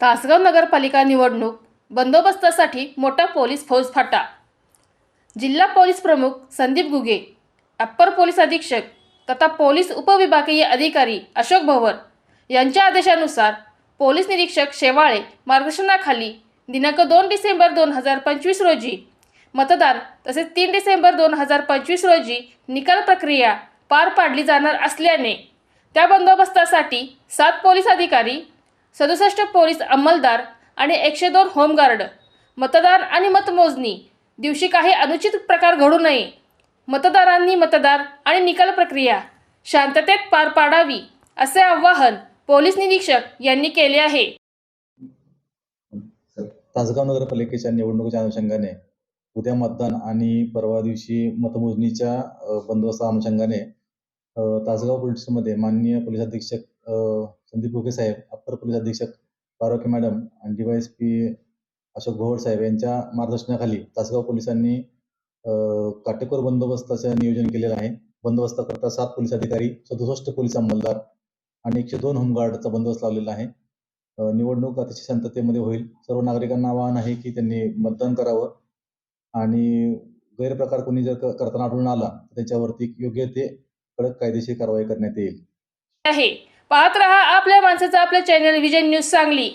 तासगाव नगरपालिका निवडणूक बंदोबस्तासाठी मोठा पोलीस फौज फाटा. जिल्हा पोलीस प्रमुख संदीप गुगे अप्पर पोलीस अधीक्षक तथा पोलीस उपविभागीय अधिकारी अशोक भवर यांच्या आदेशानुसार पोलीस निरीक्षक शेवाळे मार्गदर्शनाखाली दिनांक दोन डिसेंबर दोन हजार पंचवीस रोजी मतदान तसेच तीन डिसेंबर दोन हजार पंचवीस रोजी निकाल प्रक्रिया पार पाडली जाणार असल्याने त्या बंदोबस्तासाठी सात पोलीस अधिकारी सदुसष्ट पोलीस अंमलदार आणि एकशे दोन होमगार्ड मतदान आणि मतमोजणी दिवशी काही अनुचित प्रकार घडू नये. मतदारांनी मतदार आणि निकाल प्रक्रिया शांततेत पार पाडावी असे आवाहन पोलीस निरीक्षक यांनी केले आहे. तासगाव नगरपालिकेच्या निवडणुकीच्या अनुषंगाने उद्या मतदान आणि परवा दिवशी मतमोजणीच्या बंदोबस्ता अनुषंगाने तासगाव पोलीस माननीय पोलीस अधीक्षक संदीप साहेब अप्पर पोलीस अधीक्षक पारोके मॅडम आणि डीवायएसपी अशोक भोवर साहेब यांच्या मार्गदर्शनाखाली तासगाव पोलिसांनी काटेकोर बंदोबस्ताचं नियोजन केलेलं आहे. बंदोबस्ताकरता सात पोलीस अधिकारी सदुसष्ट पोलीस अंमलदार आणि एकशे दोन होमगार्डचा बंदोबस्त लावलेला आहे. निवडणूक अतिशय शांततेमध्ये होईल. सर्व नागरिकांना आवाहन आहे की त्यांनी मतदान करावं आणि गैरप्रकार कोणी जर करताना आढळून आला तर त्याच्यावरती योग्य ते कडक कायदेशीर कारवाई करण्यात येईल. आहे. पाहत रहा आपल्या माणसाचं आपलं चॅनल विजय न्यूज सांगली.